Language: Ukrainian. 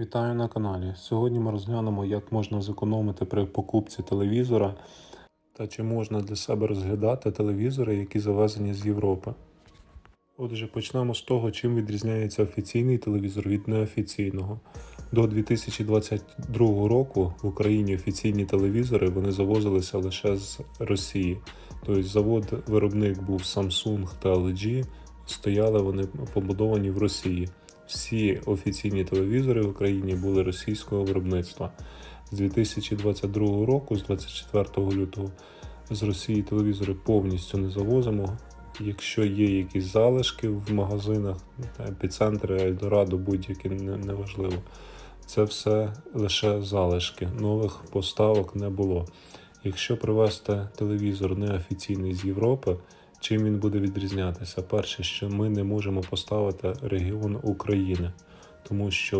Вітаю на каналі. Сьогодні ми розглянемо, як можна зекономити при покупці телевізора та чи можна для себе розглядати телевізори, які завезені з Європи. Отже, почнемо з того, чим відрізняється офіційний телевізор від неофіційного. До 2022 року в Україні офіційні телевізори вони завозилися лише з Росії. Тобто завод-виробник був Samsung та LG, стояли вони побудовані в Росії. Всі офіційні телевізори в Україні були російського виробництва. З 2022 року, з 24 лютого, з Росії телевізори повністю не завозимо. Якщо є якісь залишки в магазинах, епіцентри, Ельдорадо, будь-які неважливо. Це все лише залишки. Нових поставок не було. Якщо привезти телевізор неофіційний з Європи, чим він буде відрізнятися? Перше, що ми не можемо поставити регіон України, тому що